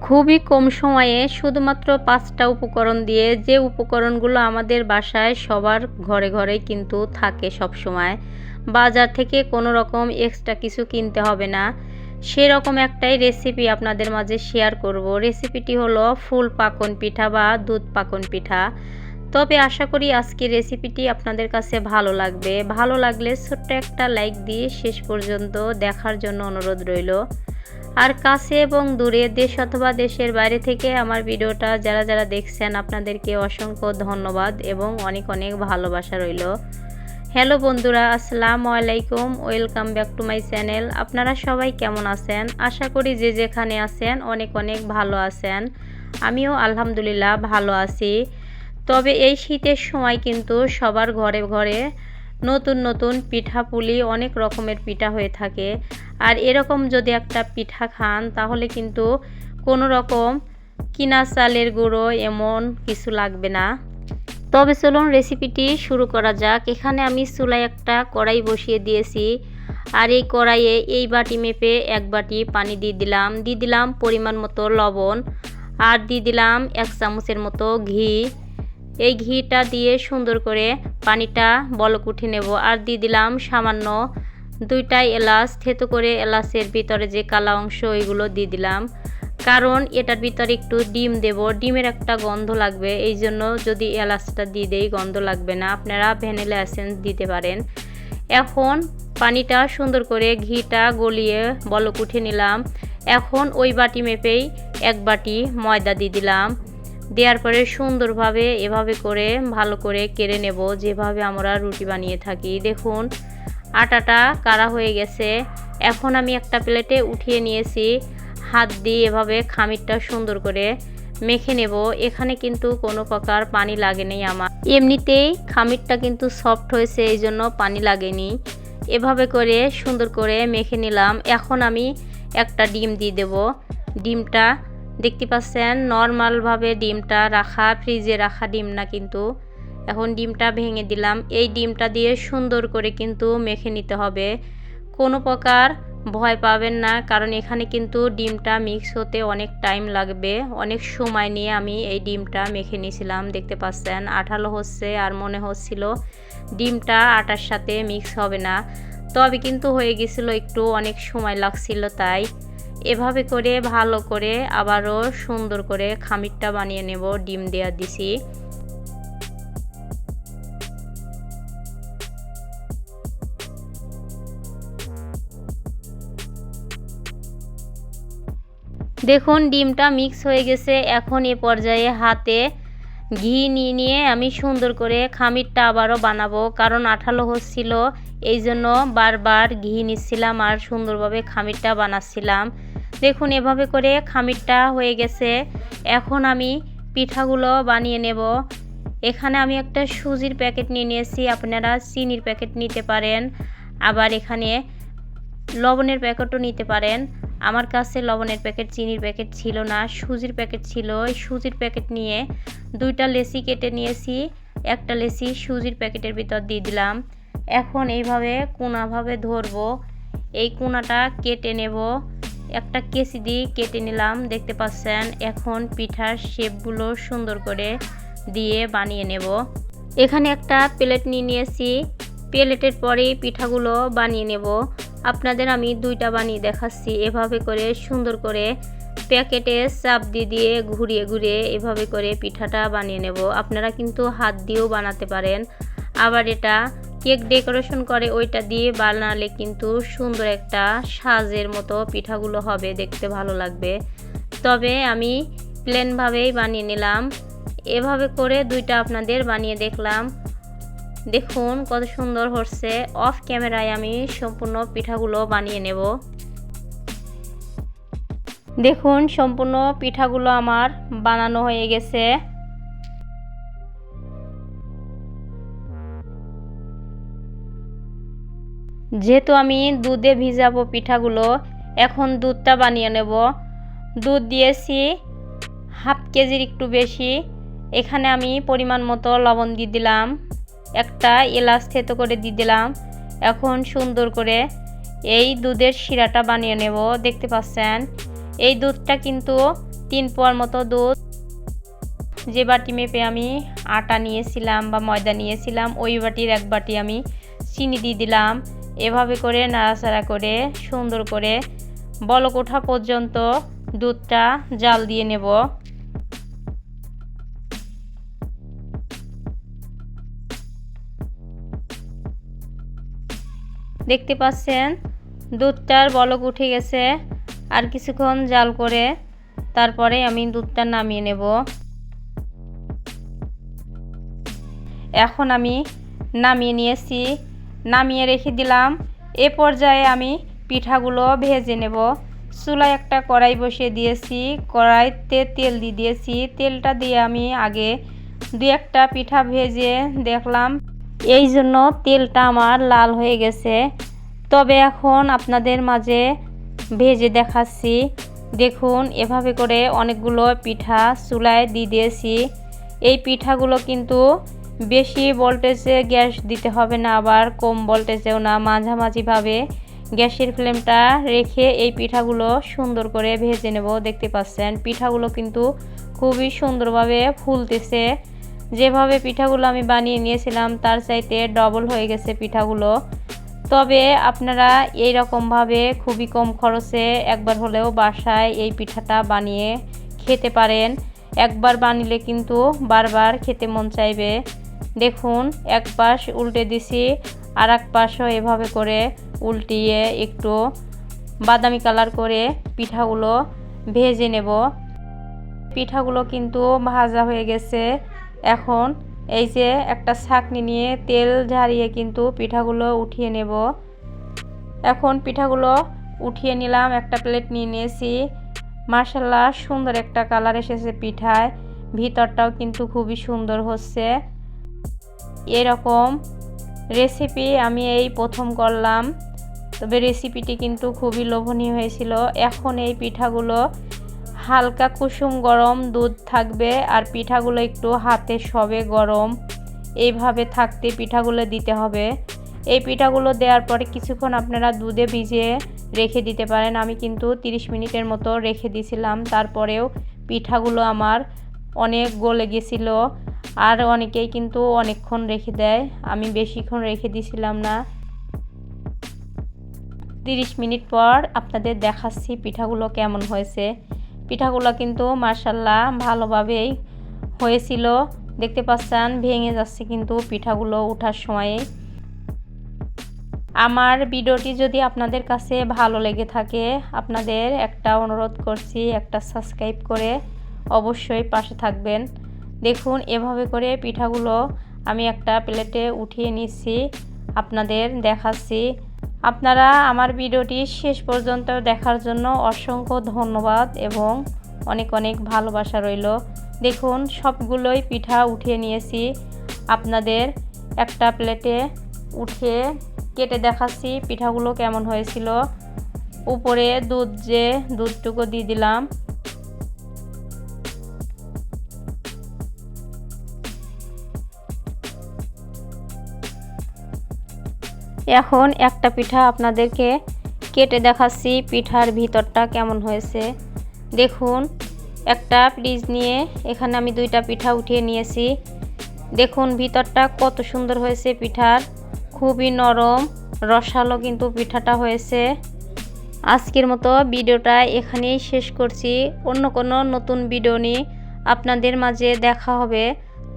খুবই কম সময়ে শুধুমাত্র পাঁচটা উপকরণ দিয়ে যে উপকরণগুলো আমাদের বাসায় সবার ঘরে ঘরে কিন্তু থাকে সব সময়, বাজার থেকে কোনো রকম এক্সট্রা কিছু কিনতে হবে না। সেরকম একটাই রেসিপি আপনাদের মাঝে শেয়ার করব। রেসিপিটি হলো ফুল পাকন পিঠা বা দুধ পাকন পিঠা। তবে আশা করি আজকের রেসিপিটি আপনাদের কাছে ভালো লাগবে। ভালো লাগলে ছোট্ট একটা লাইক দিয়ে শেষ পর্যন্ত দেখার জন্য অনুরোধ রইল। আর কাছে এবং দূরে দেশ অথবা দেশের বাইরে থেকে আমার ভিডিওটা যারা যারা দেখছেন, আপনাদেরকে অসংখ্য ধন্যবাদ এবং অনেক অনেক ভালোবাসা রইল। হ্যালো বন্ধুরা, আসসালামু আলাইকুম, welcome back to my channel. আপনারা সবাই কেমন আছেন? আশা করি যে যেখানে আছেন অনেক অনেক ভালো আছেন। আমিও আলহামদুলিল্লাহ ভালো আছি। তবে এই শীতের সময় কিন্তু সবার ঘরে ঘরে নতুন নতুন পিঠা পুলি অনেক রকমের পিঠা হয়ে থাকে। আর এরকম যদি একটা পিঠা খান, তাহলে কিন্তু কোনো রকম কিনা চালের গুঁড়ো এমন কিছু লাগবে না। তবে চলুন রেসিপিটি শুরু করা যাক। এখানে আমি চুলায় একটা কড়াই বসিয়ে দিয়েছি। আর এই কড়াইয়ে এই বাটি মেপে এক বাটি পানি দিয়ে দিলাম। দিয়ে দিলাম পরিমাণ মতো লবণ। আর দিয়ে দিলাম এক চামচের মতো ঘি। এই ঘিটা দিয়ে সুন্দর করে পানিটা বলক উঠে নেব। আর দিয়ে দিলাম সামান্য দুইটা এলাচ, থেতো করে এলাচের ভিতরে যে কালা অংশ, ওইগুলো দিয়ে দিলাম। কারণ এটার ভিতরে একটু ডিম দেব। ডিমের একটা গন্ধ লাগবে, এই জন্য যদি এলাচটা দিয়ে দেই, গন্ধ লাগবে না। আপনারা ভ্যানিলা এসেন্স দিতে পারেন। এখন পানিটা সুন্দর করে ঘিটা গলিয়ে বলক উঠে নিলাম। এখন ওই বাটি মেপেই এক বাটি ময়দা দিয়ে দিলাম। দেওয়ার পরে সুন্দরভাবে এভাবে করে, ভালো করে কেড়ে নেব। যেভাবে আমরা রুটি বানিয়ে থাকি। দেখুন আটাটা কারা হয়ে গেছে। এখন আমি একটা প্লেটে উঠিয়ে নিয়েছি। হাত দিয়ে এভাবে খামিরটা সুন্দর করে মেখে নেব। এখানে কিন্তু কোনো প্রকার পানি লাগেনি আমার। এমনিতেই খামিরটা কিন্তু সফট হয়েছে, এই জন্য পানি লাগেনি। এভাবে করে সুন্দর করে মেখে নিলাম। এখন আমি একটা ডিম দিয়ে দেব। ডিমটা দেখতে পাচ্ছেন নর্মালভাবে ডিমটা রাখা ফ্রিজে রাখা ডিম না কিন্তু। এখন ডিমটা ভেঙে দিলাম। এই ডিমটা দিয়ে সুন্দর করে কিন্তু মেখে নিতে হবে। কোনো প্রকার ভয় পাবেন না, কারণ এখানে কিন্তু ডিমটা মিক্স হতে অনেক টাইম লাগবে। অনেক সময় নিয়ে আমি এই ডিমটা মেখে নিয়েছিলাম, দেখতে পাচ্ছেন। আঠালো হচ্ছে আর মনে হচ্ছিল ডিমটা আটার সাথে মিক্স হবে না। তবে কিন্তু হয়ে গেছিল একটু অনেক সময় লাগছিল তাই। এভাবে করে ভালো করে আবারও সুন্দর করে খামিরটা বানিয়ে নেব, ডিম দেওয়া দিছি। দেখুন, ডিমটা মিক্স হয়ে গেছে। এখন এ পর্যায়ে হাতে ঘি নিয়ে নিয়ে আমি সুন্দর করে খামিরটা আবারও বানাবো। কারণ আঠালো হচ্ছিল, এই জন্য বারবার ঘি নিচ্ছিলাম আর সুন্দরভাবে খামিরটা বানাচ্ছিলাম। দেখুন, এভাবে করে খামিরটা হয়ে গেছে। এখন আমি পিঠাগুলো বানিয়ে নেব। এখানে আমি একটা সুজির প্যাকেট নিয়ে নিয়েছি। আপনারা চিনির প্যাকেট নিতে পারেন। আবার এখানে লবণের প্যাকেটও নিতে পারেন। আমার কাছে লবণের প্যাকেট, চিনির প্যাকেট ছিল না, সুজির প্যাকেট ছিল। ওই সুজির প্যাকেট নিয়ে দুইটা লেসি কেটে নিয়েছি, একটা লেসি সুজির প্যাকেটের ভিতর দিয়ে দিলাম। এখন এইভাবে কোনাভাবে ধরবো। এই কোনাটা কেটে নেব। একটা কেসি দিয়ে কেটে নিলাম, দেখতে পাচ্ছেন? এখন পিঠার শেপগুলো সুন্দর করে দিয়ে বানিয়ে নেব। এখানে একটা প্লেট নিয়ে নিয়েছি। প্লেটের পরেই পিঠাগুলো বানিয়ে নেব। আপনাদের আমি দুইটা বানিয়ে দেখাচ্ছি। এভাবে করে সুন্দর করে প্যাকেটে চাপ দিয়ে দিয়ে ঘুরিয়ে ঘুরিয়ে এভাবে করে পিঠাটা বানিয়ে নেব। আপনারা কিন্তু হাত দিয়েও বানাতে পারেন। আবার এটা কেক ডেকোরেশন করে ওইটা দিয়ে বানালে কিন্তু সুন্দর একটা সাজের মতো পিঠাগুলো হবে, দেখতে ভালো লাগবে। তবে আমি প্লেনভাবেই বানিয়ে নিলাম। এভাবে করে দুইটা আপনাদের বানিয়ে দেখলাম। দেখুন কত সুন্দর হচ্ছে। অফ ক্যামেরায় আমি সম্পূর্ণ পিঠাগুলো বানিয়ে নেব। দেখুন সম্পূর্ণ পিঠাগুলো আমার বানানো হয়ে গেছে। যেহেতু আমি দুধে ভিজাবো পিঠাগুলো, এখন দুধটা বানিয়ে নেব। দুধ দিয়েছি হাফ কেজির একটু বেশি। এখানে আমি পরিমাণ মতো লবণ দিয়ে দিলাম। একটা এলাচ থেতো করে দিয়ে দিলাম। এখন সুন্দর করে এই দুধের শিরাটা বানিয়ে নেব, দেখতে পাচ্ছেন? এই দুধটা কিন্তু তিন পোয়ার মতো দুধ। যে বাটি মেপে আমি আটা নিয়েছিলাম বা ময়দা নিয়েছিলাম, ওই বাটির এক বাটি আমি চিনি দিয়ে দিলাম। এভাবে করে নাড়াচাড়া করে সুন্দর করে বলক ওঠা পর্যন্ত দুধটা জাল দিয়ে নেব। দেখতে পাচ্ছেন? দুধটার বলক উঠে গেছে। আর কিছুক্ষণ জাল করে তারপরে আমি দুধটা নামিয়ে নেব। এখন আমি নামিয়ে নিয়েছি। নামিয়ে রেখে দিলাম। এ পর্যায়ে আমি পিঠাগুলো ভেজে নেব। চুলায় একটা কড়াই বসিয়ে দিয়েছি। কড়াইতে তেল দিয়ে দিয়েছি। তেলটা দিয়ে আমি আগে দু একটা পিঠা ভেজে দেখলাম। এই জন্য তেলটা আমার লাল হয়ে গেছে। তবে এখন আপনাদের মাঝে ভেজে দেখাচ্ছি। দেখুন, এভাবে করে অনেকগুলো পিঠা চুলায় দিয়ে দিয়েছি। এই পিঠাগুলো কিন্তু বেশি ভোল্টেজে গ্যাস দিতে হবে না, আবার কম ভোল্টেজেও না। মাঝামাঝিভাবে গ্যাসের ফ্লেমটা রেখে এই পিঠাগুলো সুন্দর করে ভেজে নেব। দেখতে পাচ্ছেন, পিঠাগুলো কিন্তু খুবই সুন্দরভাবে ফুলতেছে। যেভাবে পিঠাগুলো আমি বানিয়ে নিয়েছিলাম, তার চাইতে ডবল হয়ে গেছে পিঠাগুলো। তবে আপনারা এই রকমভাবে খুবই কম খরচে একবার হলেও বাসায় এই পিঠাটা বানিয়ে খেতে পারেন। একবার বানিলে কিন্তু বারবার খেতে মন চাইবে। দেখুন, এক পাশ উল্টে দিছি আর এক পাশও এভাবে করে উল্টিয়ে একটু বাদামি কালার করে পিঠাগুলো ভেজে নেব। পিঠাগুলো কিন্তু ভাজা হয়ে গেছে। এখন এই যে একটা ছাকনি নিয়ে তেল ঝারিয়ে কিন্তু পিঠাগুলো উঠিয়ে নেব। এখন পিঠাগুলো উঠিয়ে নিলাম, একটা প্লেট নিয়ে নিয়েছি। মার্শাল্লাহ সুন্দর একটা কালার এসেছে পিঠায়। ভিতরটাও কিন্তু খুবই সুন্দর হচ্ছে। এরকম রেসিপি আমি এই প্রথম করলাম। তবে রেসিপিটি কিন্তু খুবই লোভনীয় হয়েছিল। এখন এই পিঠাগুলো হালকা কুসুম গরম, দুধ থাকবে আর পিঠাগুলো একটু হাতে সবে গরম। এইভাবে থাকতে পিঠাগুলো দিতে হবে। এই পিঠাগুলো দেওয়ার পরে কিছুক্ষণ আপনারা দুধে ভিজিয়ে রেখে দিতে পারেন। আমি কিন্তু 30 মিনিটের মতো রেখে দিয়েছিলাম। তারপরেও পিঠাগুলো আমার অনেক গলে গেছিল। আর অনেকেই কিন্তু অনেকক্ষণ রেখে দেয়। আমি বেশিক্ষণ রেখে দিয়েছিলাম না। তিরিশ মিনিট পর আপনাদের দেখাচ্ছি পিঠাগুলো কেমন হয়েছে। পিঠাগুলো কিন্তু মার্শাল্লাহ ভালোভাবেই হয়েছিল। দেখতে পাচ্ছেন, ভেঙে যাচ্ছে কিন্তু পিঠাগুলো ওঠার সময়ে। আমার ভিডিওটি যদি আপনাদের কাছে ভালো লেগে থাকে, আপনাদের একটা অনুরোধ করছি, একটা সাবস্ক্রাইব করে অবশ্যই পাশে থাকবেন। দেখুন, এভাবে করে পিঠাগুলো আমি একটা প্লেটে উঠিয়ে নিচ্ছি, আপনাদের দেখাচ্ছি। আপনারা আমার ভিডিওটি শেষ পর্যন্ত দেখার জন্য অসংখ্য ধন্যবাদ এবং অনেক অনেক ভালোবাসা রইল। দেখুন, সবগুলোই পিঠা উঠিয়ে নিয়েছি। আপনাদের একটা প্লেটে উঠে কেটে দেখাচ্ছি পিঠাগুলো কেমন হয়েছিল। উপরে দুধ যে দুধটুকু দিয়ে দিলাম। এখন একটা পিঠা আপনাদেরকে কেটে দেখাচ্ছি পিঠার ভিতরটা কেমন হয়েছে। দেখুন, একটা ফ্রিজ নিয়ে এখানে আমি দুইটা পিঠা উঠিয়ে নিয়েছি। দেখুন ভিতরটা কত সুন্দর হয়েছে পিঠার। খুবই নরম, রসালো কিন্তু পিঠাটা হয়েছে। আজকের মতো ভিডিওটা এখানেই শেষ করছি। অন্য কোনো নতুন ভিডিও নিয়ে আপনাদের মাঝে দেখা হবে।